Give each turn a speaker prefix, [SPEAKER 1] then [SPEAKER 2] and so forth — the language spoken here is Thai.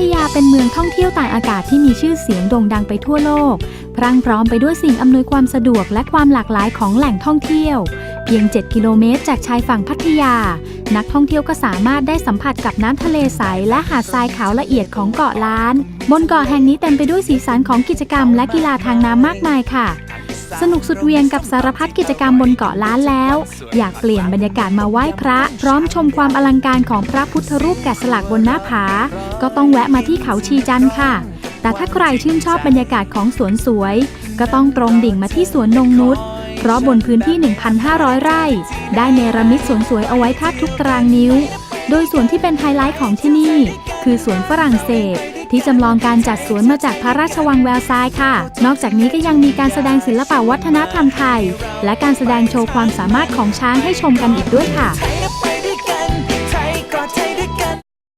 [SPEAKER 1] ทยาเป็นเมืองท่องเที่ยวต่างอากาศที่มีชื่อเสียงโด่งดังไปทั่วโลก พรั่งพร้อมไปด้วยสิ่งอำนวยความสะดวกและความหลากหลายของแหล่งท่องเที่ยว เพียง 7 กิโลเมตรจากชายฝั่งพัทยา นักท่องเที่ยวก็สามารถได้สัมผัสกับน้ำทะเลใส และหาดทรายขาวละเอียดของเกาะล้าน บนเกาะแห่งนี้เต็มไปด้วยสีสันของกิจกรรมและกีฬาทางน้ำมากมายค่ะ สนุกสุดเวียงกับสารพัดกิจกรรมบนเกาะล้านแล้ว อยากเปลี่ยนบรรยากาศมาไหว้พระ พร้อมชมความอลังการของพระพุทธรูปแกะสลักบนหน้าผา ก็ต้องแวะมาที่เขาชีจันค่ะ แต่ถ้าใครชื่นชอบบรรยากาศของสวนสวย ก็ต้องตรงดิ่งมาที่สวนนงนุษเพราะบนพื้นที่ 1,500 ไร่ ได้เนรมิตสวนสวยเอาไว้แทบทุกตารางนิ้ว โดยสวนที่เป็นไฮไลท์ของที่นี่ คือสวนฝรั่งเศส ที่จำลองการจัดสวนมาจากพระราชวังแวร์ซายน์ค่ะ นอกจากนี้ก็ยังมีการแสดงศิลปวัฒนธรรมไทย และการแสดงโชว์ความสามารถของช้างให้ชมกันอีกด้วยค่ะ